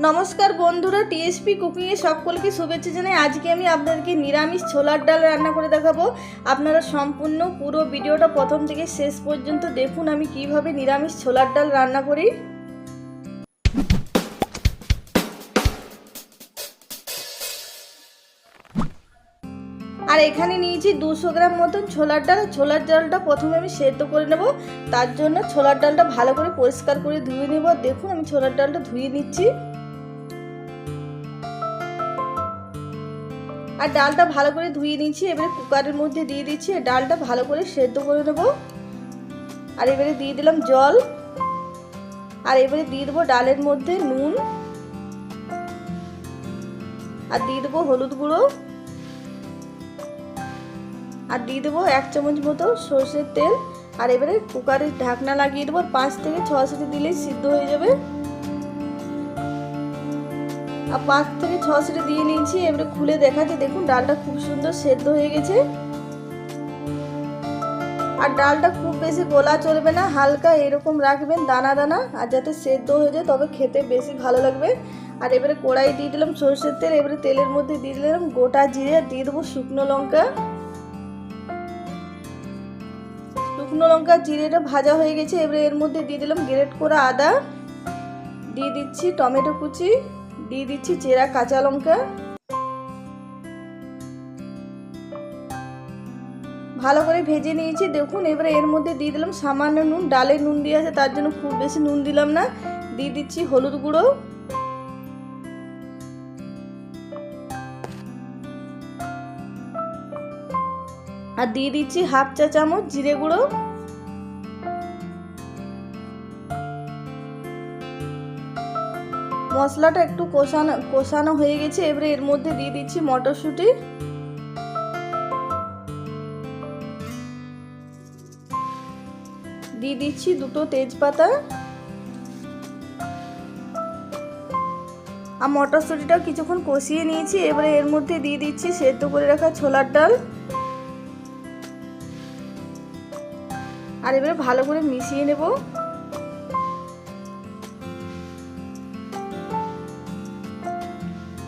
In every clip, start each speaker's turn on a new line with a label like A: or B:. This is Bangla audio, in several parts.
A: নমস্কার বন্ধুরা টিএসপি কুকিংয়ে সকলকে শুভেচ্ছা জানাই। আজকে আমি আপনাদেরকে নিরামিষ ছোলার ডাল রান্না করে দেখাবো। আপনারা সম্পূর্ণ পুরো ভিডিওটা প্রথম থেকে শেষ পর্যন্ত দেখুন আমি কীভাবে নিরামিষ ছোলার ডাল রান্না করি। আর এখানে নিয়েছি দুশো গ্রাম মতন ছোলার ডাল। ছোলার ডালটা প্রথমে আমি সেদ্ধ করে নেব। তার জন্য ছোলার ডালটা ভালো করে পরিষ্কার করে ধুয়ে নেব। দেখুন আমি ছোলার ডালটা ধুয়ে নিচ্ছি। আর ডালটা ভালো করে ধুয়ে নিচ্ছি, এবারে কুকারের মধ্যে দিয়ে দিচ্ছি ডালটা ভালো করে সেদ্ধ করে নেব। আর এবারে দিয়ে দিলাম জল। আর এবারে দিয়ে দেবো ডালের মধ্যে নুন। আর দিয়ে দেবো হলুদ গুঁড়ো। আর দিয়ে দেবো এক চামচ মতো সর্ষের তেল। আর এবারে কুকারের ঢাকনা লাগিয়ে দেবো পাঁচ থেকে ছ সিটি দিলেই সিদ্ধ হয়ে যাবে। আর পাঁচ থেকে ছ সিটি দিয়ে নিয়েছি, এবারে খুলে দেখাচ্ছি। দেখুন, ডালটা খুব সুন্দর সেদ্ধ হয়ে গেছে। আর ডালটা খুব বেশি গোলা চলবে না, হালকা এরকম রাখবেন, দানা দানা, আর যাতে সেদ্ধ হয়ে যায়, তবে খেতে বেশি ভালো লাগবে। আর এবারে কড়াই দিয়ে দিলাম সরষের তেল, এবারে তেলের মধ্যে দিয়ে দিলাম গোটা জিরে, আর দিয়ে দেবো শুকনো লঙ্কা। শুকনো লঙ্কা, জিরেটা ভাজা হয়ে গেছে, এবারে এর মধ্যে দিয়ে দিলাম গ্রেট করা আদা। দিয়ে দিচ্ছি টমেটো কুচি। দিয়ে দিচ্ছি চেরা কাঁচা লঙ্কা। ভালো করে ভেজে নিয়েছি। দেখুন, এবারে এর মধ্যে দিয়ে দিলাম সামান্য নুন, ডালে নুন দিয়ে আছে, তার জন্য খুব বেশি নুন দিলাম না। দিয়ে দিচ্ছি হলুদ গুঁড়ো। আর দিয়ে দিচ্ছি হাফ চা চামচ জিরে গুঁড়ো। মশলাটা একটু কষানো কষানো হয়ে গেছে, এবারে এর মধ্যে দিয়ে দিচ্ছি মটরশুঁটি। দিয়ে দিচ্ছি দুটো তেজপাতা। আর মটরশুঁটিটাও কিছুক্ষণ কষিয়ে নিয়েছি, এবারে এর মধ্যে দিয়ে দিচ্ছি সেদ্ধ করে রাখা ছোলার ডাল। আর এবারে ভালো করে মিশিয়ে নেব।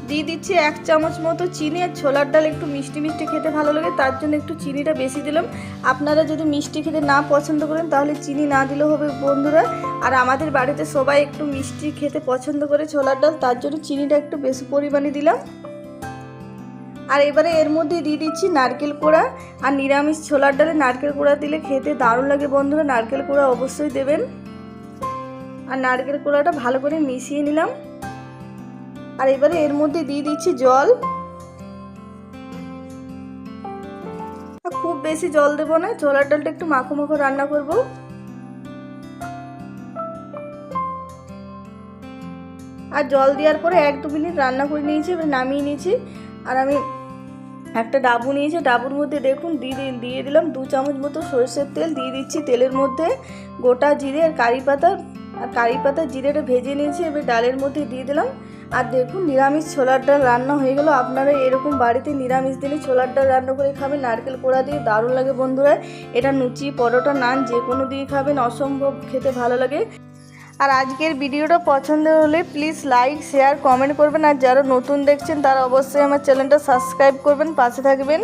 A: দিয়ে দিচ্ছি এক চামচ মতো চিনি আর ছোলার ডাল একটু মিষ্টি মিষ্টি খেতে ভালো লাগে, তার জন্য একটু চিনিটা বেশি দিলাম। আপনারা যদি মিষ্টি খেতে না পছন্দ করেন তাহলে চিনি না দিলেও হবে বন্ধুরা। আর আমাদের বাড়িতে সবাই একটু মিষ্টি খেতে পছন্দ করে ছোলার ডাল, তার জন্য চিনিটা একটু বেশি পরিমাণে দিলাম। আর এবারে এর মধ্যে দিয়ে দিচ্ছি নারকেল কোড়া আর নিরামিষ ছোলার ডালে নারকেল কোড়া দিলে খেতে দারুণ লাগে বন্ধুরা, নারকেল কোড়া অবশ্যই দেবেন। আর নারকেল কোড়াটা ভালো করে মিশিয়ে নিলাম। আর এবারে এর মধ্যে দিয়ে দিচ্ছি জল। খুব বেশি জল দেবো না ছোলার ডালটা একটু মাখো মাখো রান্না করব। আর জল দেওয়ার পরে এক দু মিনিট রান্না করে নিয়েছি, এবার নামিয়ে নিয়েছি। আর আমি একটা ডাবু নিয়েছি, ডাবুর মধ্যে দেখুন দিয়ে দিয়ে দিলাম দু চামচ মতো সরষের তেল, দিয়ে দিচ্ছি তেলের মধ্যে গোটা জিরে আর কারি পাতা। আর কারি পাতা জিরেটা ভেজে নিয়েছি, এবার ডালের মধ্যে দিয়ে দিলাম। আর দেখুন, নিরামিষ ছোলার ডাল রান্না হয়ে গেল। আপনারা এরকম বাড়িতে নিরামিষ দিনে ছোলার ডাল রান্না করে খাবেন। নারকেল কোড়া দিয়ে দারুণ লাগে বন্ধুরা। এটা লুচি, পরোটা, নান যে কোনো দিয়ে খাবেন। অসম্ভব খেতে ভালো লাগে। আর আজকের ভিডিওটা পছন্দ হলে প্লিজ লাইক, শেয়ার, কমেন্ট করবেন। আর যারা নতুন দেখছেন, তারা অবশ্যই আমার চ্যানেলটা সাবস্ক্রাইব করবেন। পাশে থাকবেন।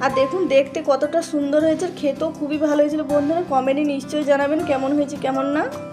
A: আর দেখুন, দেখতে কতটা সুন্দর হয়েছে। খেতেও খুবই ভালো হয়েছিল বন্ধুরা। কমেন্টে নিশ্চয়ই জানাবেন কেমন হয়েছে, কেমন না।